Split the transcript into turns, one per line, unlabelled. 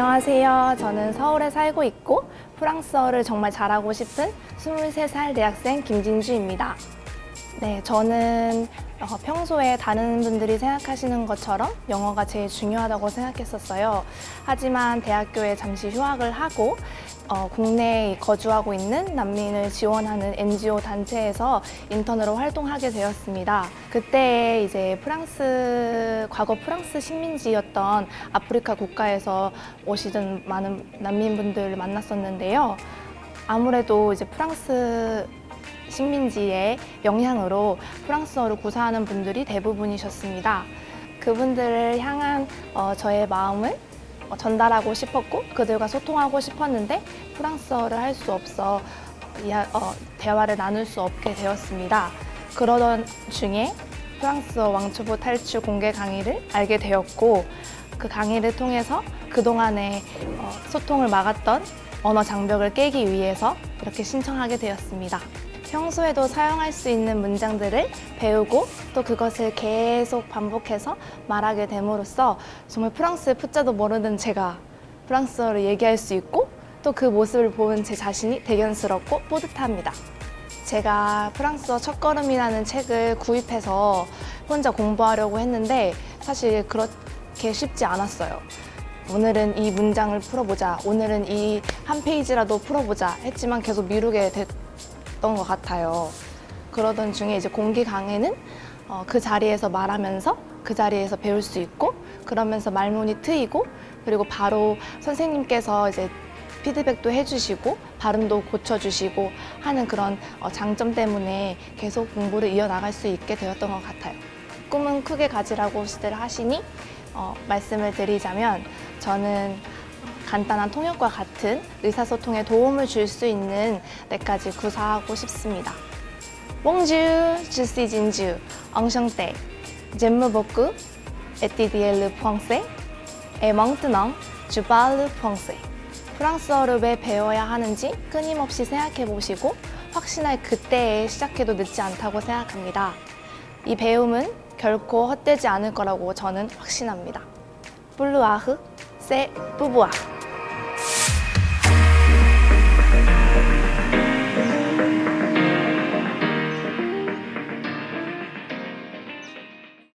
안녕하세요. 저는 서울에 살고 있고 프랑스어를 정말 잘하고 싶은 23살 대학생 김진주입니다. 네, 저는 어, 평소에 다른 분들이 생각하시는 것처럼 영어가 제일 중요하다고 생각했었어요. 하지만 대학교에 잠시 휴학을 하고 어, 국내에 거주하고 있는 난민을 지원하는 NGO 단체에서 인턴으로 활동하게 되었습니다. 그때 이제 프랑스 과거 프랑스 식민지였던 아프리카 국가에서 오시던 많은 난민분들을 만났었는데요. 아무래도 이제 프랑스 식민지의 영향으로 프랑스어를 구사하는 분들이 대부분이셨습니다. 그분들을 향한 어, 저의 마음을 어, 전달하고 싶었고 그들과 소통하고 싶었는데 프랑스어를 할 수 없어 어, 대화를 나눌 수 없게 되었습니다. 그러던 중에 프랑스어 왕초보 탈출 공개 강의를 알게 되었고 그 강의를 통해서 그동안의 어, 소통을 막았던 언어 장벽을 깨기 위해서 이렇게 신청하게 되었습니다. 평소에도 사용할 수 있는 문장들을 배우고 또 그것을 계속 반복해서 말하게 됨으로써 정말 프랑스의 푸자도 모르는 제가 프랑스어를 얘기할 수 있고 또 그 모습을 보는 제 자신이 대견스럽고 뿌듯합니다. 제가 프랑스어 첫걸음이라는 책을 구입해서 혼자 공부하려고 했는데 사실 그렇게 쉽지 않았어요. 오늘은 이 문장을 풀어보자. 오늘은 이 한 페이지라도 풀어보자. 했지만 계속 미루게 됐 던 것 같아요. 그러던 중에 이제 공기 강의는 어, 그 자리에서 말하면서 그 자리에서 배울 수 있고 그러면서 말문이 트이고 그리고 바로 선생님께서 이제 피드백도 해주시고 발음도 고쳐주시고 하는 그런 어, 장점 때문에 계속 공부를 이어나갈 수 있게 되었던 것 같아요. 꿈은 크게 가지라고들 하시니 어, 말씀을 드리자면 저는 간단한 통역과 같은 의사소통에 도움을 줄 수 있는 데까지 구사하고 싶습니다. J'aime beaucoup étudier le français et maintenant je parle français. 프랑스어를 왜 배워야 하는지 끊임없이 생각해 보시고 확신할 그때에 시작해도 늦지 않다고 생각합니다. 이 배움은 결코 헛되지 않을 거라고 저는 확신합니다. 블루아흐, 세 뿌부아.